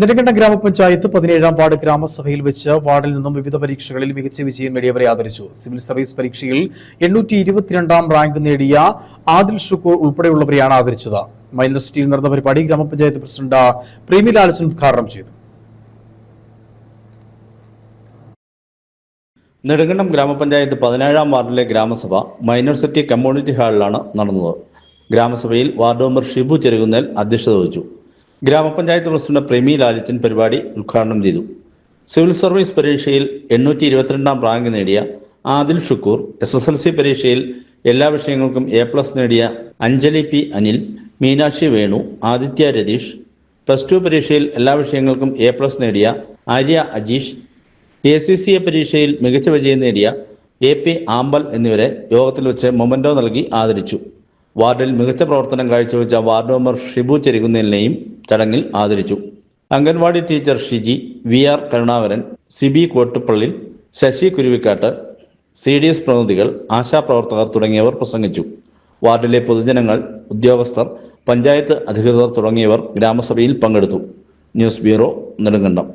നെടുങ്കണ്ടം ഗ്രാമപഞ്ചായത്ത് പതിനേഴാം വാർഡ് ഗ്രാമസഭയിൽ വെച്ച് വാർഡിൽ നിന്നും വിവിധ പരീക്ഷകളിൽ മികച്ച വിജയം നേടിയവരെ ആദരിച്ചു. സിവിൽ സർവീസ് പരീക്ഷയിൽ എണ്ണൂറ്റി ഇരുപത്തിരണ്ടാം റാങ്ക് നേടിയ ആദിൽ ഷുക്കൂർ ഉൾപ്പെടെയുള്ളവരെയാണ് ആദരിച്ചത്. മൈനർ സിറ്റിയിൽ നടന്ന പരിപാടി ഗ്രാമപഞ്ചായത്ത് പ്രസിഡന്റ് പ്രേമി ലാലച്ചൻ ഉദ്ഘാടനം ചെയ്തു. നെടുങ്കണ്ടം ഗ്രാമപഞ്ചായത്ത് പതിനേഴാം വാർഡിലെ ഗ്രാമസഭ മൈനർ സിറ്റി കമ്മ്യൂണിറ്റി ഹാളിലാണ് നടന്നത്. ഗ്രാമസഭയിൽ വാർഡ് മെമ്പർ ഷിബു ചെരുകുന്നേൽ അധ്യക്ഷത വഹിച്ചു. ഗ്രാമപഞ്ചായത്ത് പ്രസിഡന്റ് പ്രേമി ലാലിച്ചൻ പരിപാടി ഉദ്ഘാടനം ചെയ്തു. സിവിൽ സർവീസ് പരീക്ഷയിൽ എണ്ണൂറ്റി ഇരുപത്തിരണ്ടാം റാങ്ക് നേടിയ Adil Shukkur S S L C പരീക്ഷയിൽ എല്ലാ വിഷയങ്ങൾക്കും എ പ്ലസ് നേടിയ Anjali P Anil Meenakshi Venu Aditya Ratheesh plus two പരീക്ഷയിൽ എല്ലാ വിഷയങ്ങൾക്കും എ പ്ലസ് നേടിയ Arya Ajeesh A C C A പരീക്ഷയിൽ മികച്ച വിജയം നേടിയ എ പി ആമ്പൽ എന്നിവരെ യോഗത്തിൽ വെച്ച് മൊമന്റോ നൽകി ആദരിച്ചു. വാർഡിൽ മികച്ച പ്രവർത്തനം കാഴ്ചവെച്ച വാർഡ് മെമ്പർ ഷിബു ചെരികുന്നേലിനെയും ചടങ്ങിൽ ആദരിച്ചു. Anganwadi teacher Shiji V R Karunakaran Sibi Kottupally Sasi Kuruvikkattu C D S പ്രതിനിധികൾ ആശാപ്രവർത്തകർ തുടങ്ങിയവർ പ്രസംഗിച്ചു. വാർഡിലെ പൊതുജനങ്ങൾ ഉദ്യോഗസ്ഥർ പഞ്ചായത്ത് അധികൃതർ തുടങ്ങിയവർ ഗ്രാമസഭയിൽ പങ്കെടുത്തു. News bureau Nedumkandam.